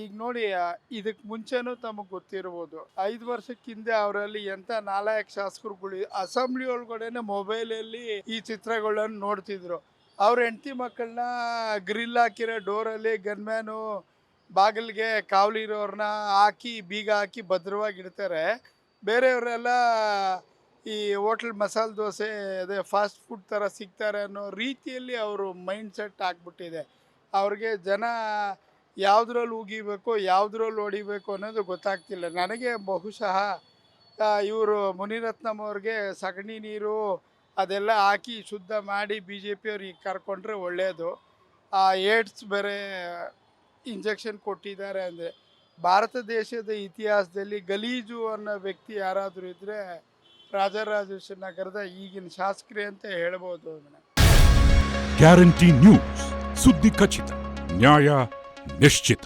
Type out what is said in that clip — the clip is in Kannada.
ಈಗ ನೋಡಿ ಇದಕ್ಕೆ ಮುಂಚೆನೂ ತಮಗೆ ಗೊತ್ತಿರ್ಬೋದು. ಐದು ವರ್ಷಕ್ಕಿಂದೆ ಅವರಲ್ಲಿ ಎಂತ ನಾಲಾಯಕ್ ಶಾಸಕರುಗಳು, ಅಸೆಂಬ್ಲಿ ಒಳಗಡೆನೆ ಮೊಬೈಲಲ್ಲಿ ಈ ಚಿತ್ರಗಳನ್ನು ನೋಡ್ತಿದ್ರು. ಅವ್ರ ಹೆಂಡತಿ ಮಕ್ಕಳನ್ನ ಗ್ರಿಲ್ ಹಾಕಿರೋ ಡೋರಲ್ಲಿ ಗನ್ಮ್ಯಾನು ಬಾಗಿಲಿಗೆ ಕಾವಲಿರೋರನ್ನ ಹಾಕಿ, ಬೀಗ ಹಾಕಿ ಭದ್ರವಾಗಿ ಇಡ್ತಾರೆ. ಬೇರೆಯವರೆಲ್ಲ ಈ ಹೋಟ್ಲ್ ಮಸಾಲೆ ದೋಸೆ, ಅದೇ ಫಾಸ್ಟ್ ಫುಡ್ ಥರ ಸಿಗ್ತಾರೆ ಅನ್ನೋ ರೀತಿಯಲ್ಲಿ ಅವರು ಮೈಂಡ್ ಸೆಟ್ ಆಗ್ಬಿಟ್ಟಿದೆ. ಅವ್ರಿಗೆ ಜನ ಯಾವುದ್ರಲ್ಲಿ ಉಗಿಬೇಕು ಯಾವುದ್ರಲ್ಲಿ ಹೊಡಿಬೇಕು ಅನ್ನೋದು ಗೊತ್ತಾಗ್ತಿಲ್ಲ. ನನಗೆ ಬಹುಶಃ ಇವರು ಮುನಿರತ್ನಂ ಅವ್ರಿಗೆ ಸಗಣಿ ನೀರು ಅದೆಲ್ಲ ಹಾಕಿ ಶುದ್ಧ ಮಾಡಿ ಬಿ ಜೆ ಪಿಯವ್ರಿಗೆ ಕರ್ಕೊಂಡ್ರೆ ಒಳ್ಳೆಯದು ಆ, ಏಡ್ಸ್ ಬೇರೆ ಇಂಜೆಕ್ಷನ್ ಕೊಟ್ಟಿದ್ದಾರೆ ಅಂದರೆ, ಭಾರತ ದೇಶದ ಇತಿಹಾಸದಲ್ಲಿ ಗಲೀಜು ಅನ್ನೋ ವ್ಯಕ್ತಿ ಯಾರಾದರೂ ಇದ್ದರೆ ರಾಜರಾಜೇಶ್ವರ ನಗರದ ಈಗಿನ ಶಾಸಕರೇ ಅಂತ ಹೇಳ್ಬೋದು ಅದನ್ನ ಗ್ಯಾರಂಟಿ ನ್ಯೂಸ್ ಸುದ್ದಿ ಖಚಿತ. ನ್ಯಾಯ निश्चित